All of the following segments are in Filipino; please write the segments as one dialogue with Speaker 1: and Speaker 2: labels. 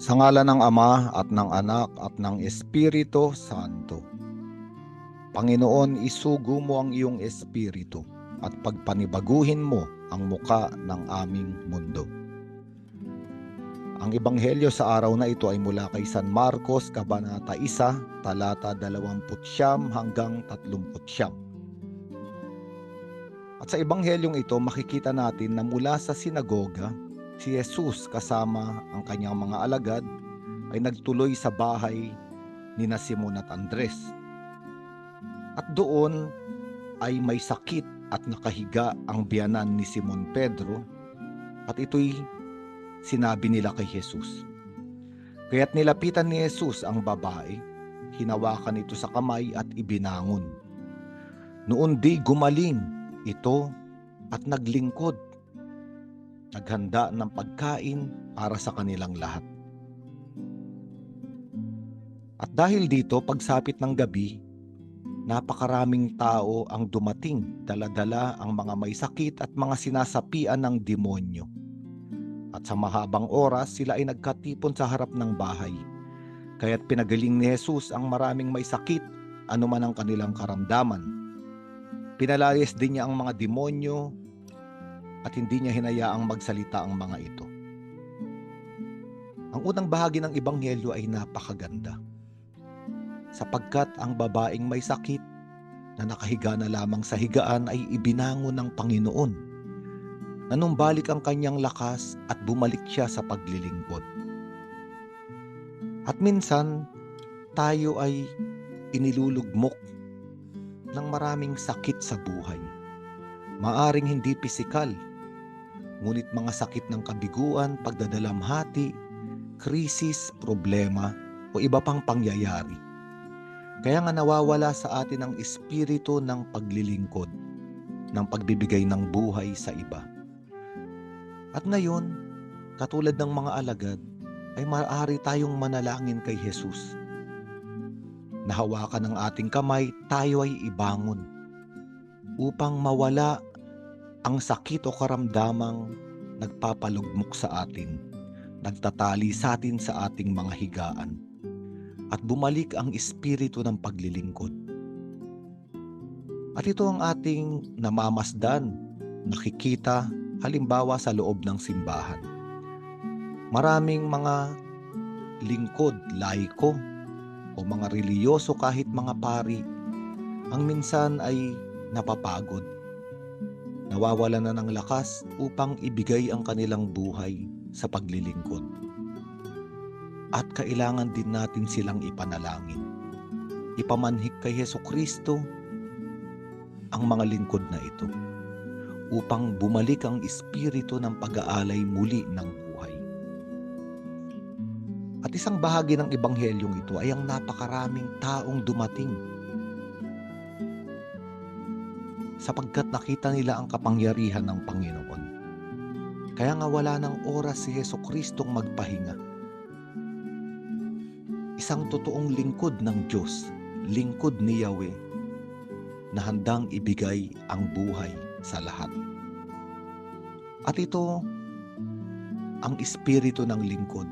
Speaker 1: Sa ngala ng Ama at ng Anak at ng Espiritu Santo. Panginoon, isugo mo ang iyong espiritu at pagpanibaguhin mo ang muka ng aming mundo. Ang ebanghelyo sa araw na ito ay mula kay San Marcos, Kabanata 1, talata 20 hanggang 30. At sa ebanghelyong ito, makikita natin na mula sa sinagoga, si Jesus kasama ang kanyang mga alagad ay nagtuloy sa bahay ni na Simon at Andres. At doon ay may sakit at nakahiga ang biyanan ni Simon Pedro at ito'y sinabi nila kay Jesus. Kaya't nilapitan ni Jesus ang babae, hinawakan ito sa kamay at ibinangon. Noon di gumaling ito at naglingkod. Naghanda ng pagkain para sa kanilang lahat. At dahil dito, pagsapit ng gabi, napakaraming tao ang dumating, daladala ang mga may sakit at mga sinasapian ng demonyo. At sa mahabang oras, sila ay nagkatipon sa harap ng bahay. Kaya't pinagaling ni Jesus ang maraming may sakit, anuman ang kanilang karamdaman. Pinalayas din niya ang mga demonyo at hindi niya hinayaang magsalita ang mga ito. Ang unang bahagi ng Ebanghelyo ay napakaganda. Sapagkat ang babaeng may sakit na nakahiga na lamang sa higaan ay ibinangon ng Panginoon. Nanumbalik ang kanyang lakas at bumalik siya sa paglilingkod. At minsan, tayo ay inilulugmok ng maraming sakit sa buhay. Maaring hindi pisikal, ngunit mga sakit ng kabiguan, pagdadalamhati, krisis, problema, o iba pang pangyayari. Kaya nga nawawala sa atin ang espiritu ng paglilingkod, ng pagbibigay ng buhay sa iba. At ngayon, katulad ng mga alagad, ay maaari tayong manalangin kay Jesus. Nahawakan ng ating kamay, tayo ay ibangon upang mawala ang sakit o karamdamang nagpapalugmok sa atin, nagtatali sa atin sa ating mga higaan, at bumalik ang espiritu ng paglilingkod. At ito ang ating namamasdan, nakikita halimbawa sa loob ng simbahan. Maraming mga lingkod, laiko, o mga reliyoso kahit mga pari, ang minsan ay napapagod. Nawawala na ng lakas upang ibigay ang kanilang buhay sa paglilingkod. At kailangan din natin silang ipanalangin. Ipamanhik kay Heso Kristo ang mga lingkod na ito upang bumalik ang espiritu ng pag-aalay muli ng buhay. At isang bahagi ng ebanghelyong ito ay ang napakaraming taong dumating sapagkat nakita nila ang kapangyarihan ng Panginoon. Kaya nga wala ng oras si Heso Kristong magpahinga. Isang totoong lingkod ng Diyos, lingkod ni Yahweh, na handang ibigay ang buhay sa lahat. At ito ang espiritu ng lingkod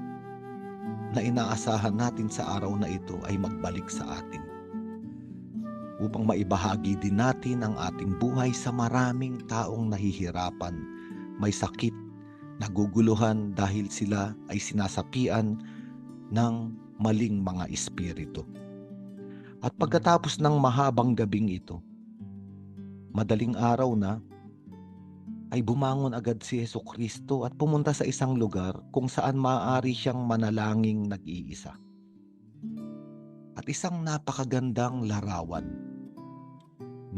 Speaker 1: na inaasahan natin sa araw na ito ay magbalik sa atin upang maibahagi din natin ang ating buhay sa maraming taong nahihirapan, may sakit, naguguluhan dahil sila ay sinasapian ng maling mga espiritu. At pagkatapos ng mahabang gabing ito, madaling araw na, ay bumangon agad si Yeso Kristo at pumunta sa isang lugar kung saan maaari siyang manalangin nag-iisa. At isang napakagandang larawan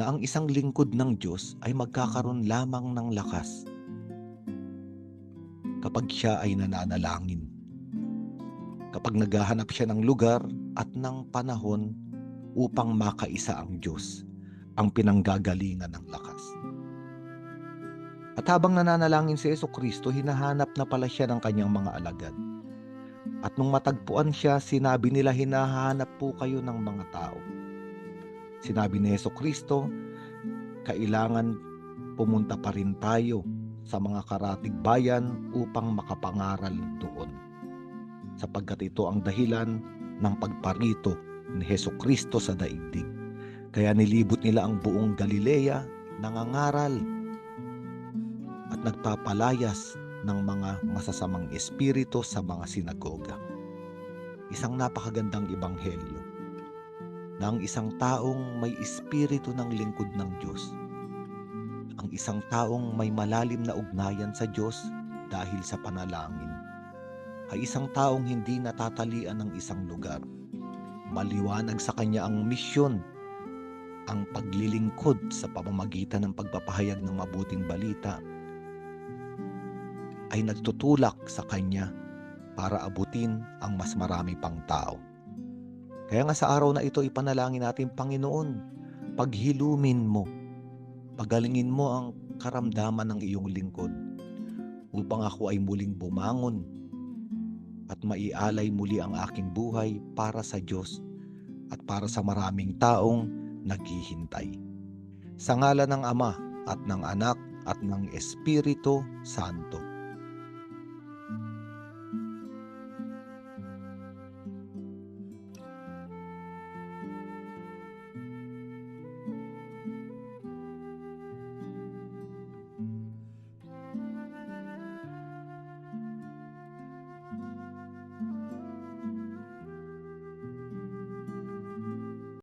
Speaker 1: na ang isang lingkod ng Diyos ay magkakaroon lamang ng lakas kapag siya ay nananalangin. Kapag naghahanap siya ng lugar at ng panahon upang makaisa ang Diyos, ang pinanggagalingan ng lakas. At habang nananalangin si Yeso Kristo, hinahanap na pala siya ng kanyang mga alagad. At nung matagpuan siya, sinabi nila hinahanap po kayo ng mga tao. Sinabi ni Yeso Kristo, kailangan pumunta pa rin tayo sa mga karatig bayan upang makapangaral doon. sapagkat ito ang dahilan ng pagparito ni Heso Kristo sa daigdig. Kaya nilibot nila ang buong Galilea, nangangaral at nagpapalayas ng mga masasamang espiritu sa mga sinagoga. Isang napakagandang ebanghelyo na ang isang taong may espiritu ng lingkod ng Diyos, ang isang taong may malalim na ugnayan sa Diyos dahil sa panalangin, ay isang taong hindi natatalian ng isang lugar. Maliwanag sa kanya ang misyon, ang paglilingkod sa pamamagitan ng pagpapahayag ng mabuting balita ay nagtutulak sa kanya para abutin ang mas marami pang tao. Kaya nga sa araw na ito, ipanalangin natin, Panginoon, paghilumin mo, pagalingin mo ang karamdaman ng iyong lingkod upang ako ay muling bumangon at maialay muli ang aking buhay para sa Diyos at para sa maraming taong naghihintay. Sa ngala ng Ama at ng Anak at ng Espiritu Santo.